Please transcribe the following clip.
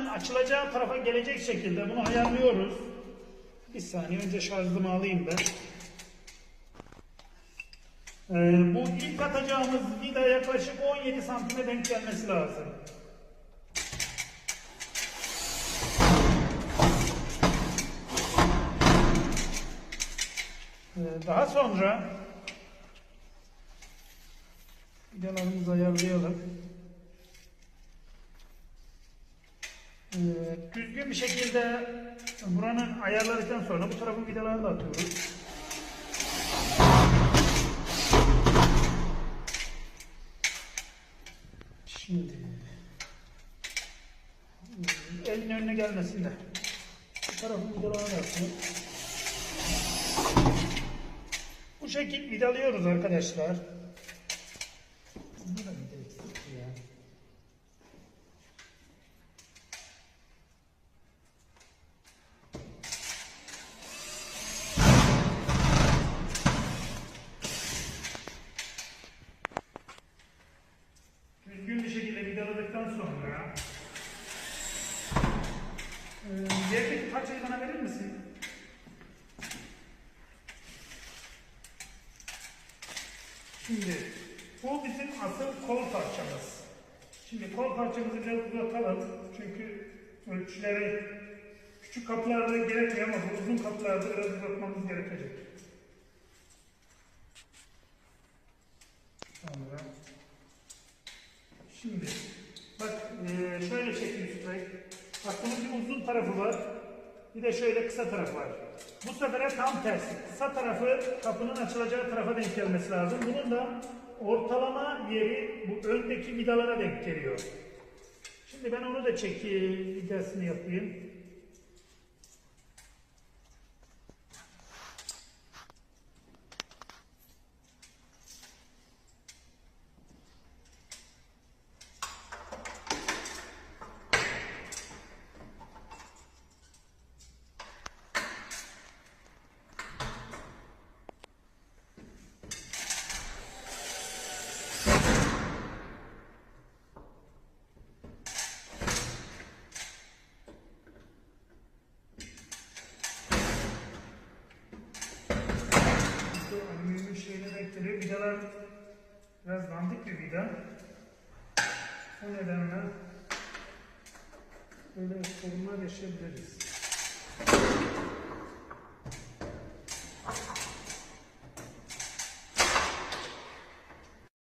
vidanın açılacağı tarafa gelecek şekilde bunu ayarlıyoruz. Bir saniye önce şarjımı alayım ben. Ee, bu ilk atacağımız vida yaklaşık 17 santime denk gelmesi lazım. Ee, daha sonra vidalarımızı ayarlayalım. Ee, düzgün bir şekilde buranın ayarladıktan sonra bu tarafın vidalarını da atıyoruz. Şimdi e, elin önüne gelmesin de bu tarafın vidalarını yapalım. Bu şekil vidalıyoruz arkadaşlar. Bunda da vida eksikti ya. Düzgün bir şekilde vidaladıktan sonra e, yerdeki parçayı bana verir misin? Şimdi bu bizim asıl kol parçamız. Şimdi kol parçamızı biraz uzatalım. Çünkü ölçüleri küçük kapılarda gerekmiyor ama bu uzun kapılarda biraz uzatmamız gerekecek. Sonra Şimdi bak eee, şöyle çekeyim Üstay. Bak bunun bir uzun tarafı var. Bir de şöyle kısa tarafı var. Bu sefer tam tersi. Kısa tarafı kapının açılacağı tarafa denk gelmesi lazım. Bunun da ortalama yeri bu öndeki vidalara denk geliyor. Şimdi ben onu da çekeyim, vidasını yapayım. Bu alüminyum geliyor. Vidalar biraz dandik bir vida. O nedenle böyle sorunlar yaşayabiliriz.